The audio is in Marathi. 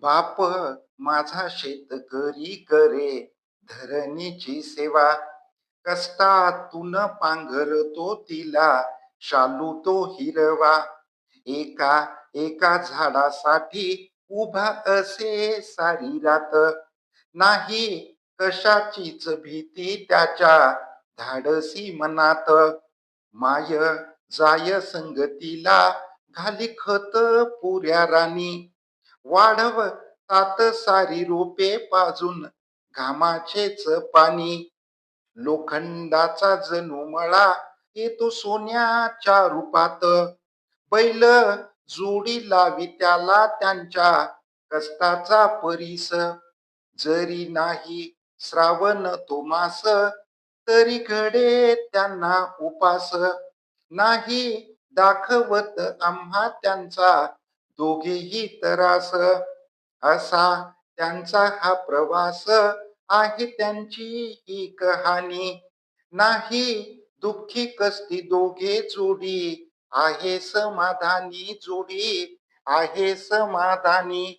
बाप माझा शेतकरी करे धरणीची सेवा. कष्टातून पांघरतो तिला शालू तो हिरवा. एका एका झाडासाठी उभा असे सारी रात. नाही कशाचीच भीती त्याच्या धाडसी मनात. माय जाय संगतीला घाली खत पुऱ्या राणी. वाढव तात सारी रोपे पाजून घामाचेच पाणी. लोखंडाचा जणू मळा येतो सोन्याच्या रूपात. बैल जोडी लावी त्याला त्यांच्या कष्टाचा परीस. जरी नाही श्रावण तो मास तरी घडे त्यांना उपास. नाही दाखवत आम्हा त्यांचा दोघेही तरास. असा त्यांचा हा प्रवास आहे त्यांची ही कहाणी. नाही दुःखी कसती दोघे जोडी. आहे समाधानी जोडी. आहे समाधानी